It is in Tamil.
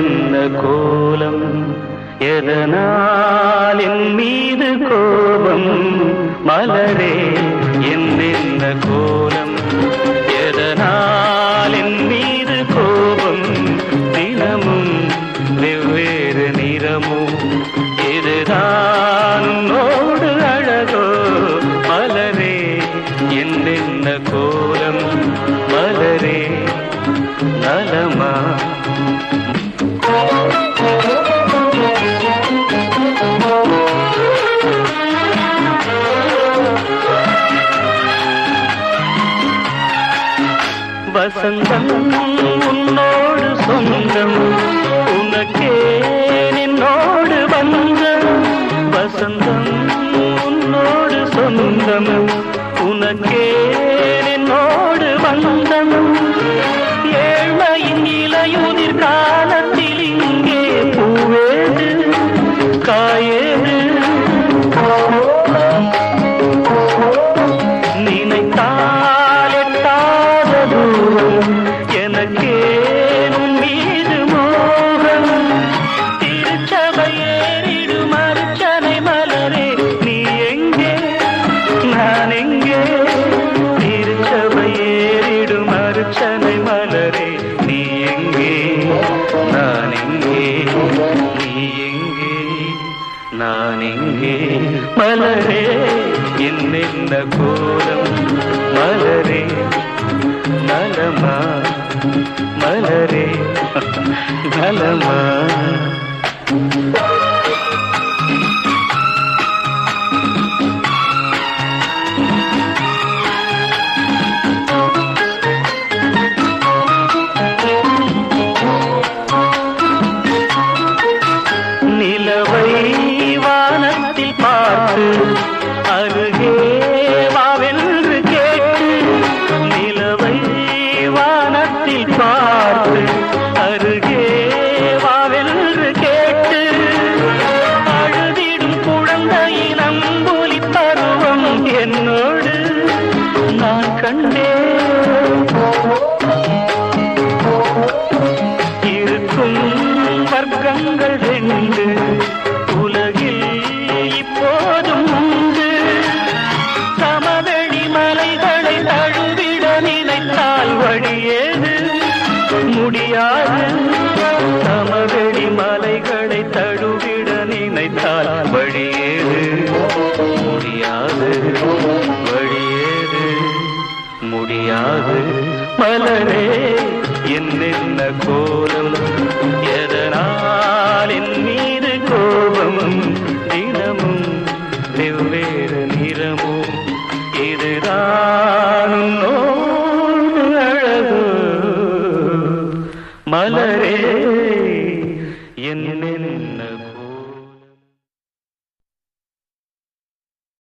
என்ன கோலம் எதனால் என் மீது கோபம்? மலரே என்னென்ன கோலம் எதனால் என் மீது கோபம்? தினமும் வெவ்வேறு நிறமும் இதுதான் உன்னோடு அழகோ? மலரே என்னென்ன கோலம் மலரே நலமா? வசந்தம் உன்னோடு சொந்தம் உனக்கே நின்னோடு வந்தம் வசந்தம் உன்னோடு சொந்தம் உனக்கே நின்னோடு வந்தம். ஏழ்மையின் இலையுதிர் நானெங்கே? நீ எங்கே நான் மலரே என்னென்ன கோலம்? மலரே நலமா? மலரே நலமா? நான் இருக்கும் வர்க்கங்கள் ரெண்டு. உலகில் இப்போதும் உண்டு. சமவெளி மலைகளை தழுவிட நினைத்தால் வழியேது முடியாது. சமவெளி மலைகளை தழுவிட நினைத்தால் வழியேது முடியாது. முடியாது. மலரே என்னென்ன கோலம் எதனால் என் மீது கோபம் தினமும் வெவ்வேறு நிறமும் இதுதான் அழகு. மலரே என்னென்ன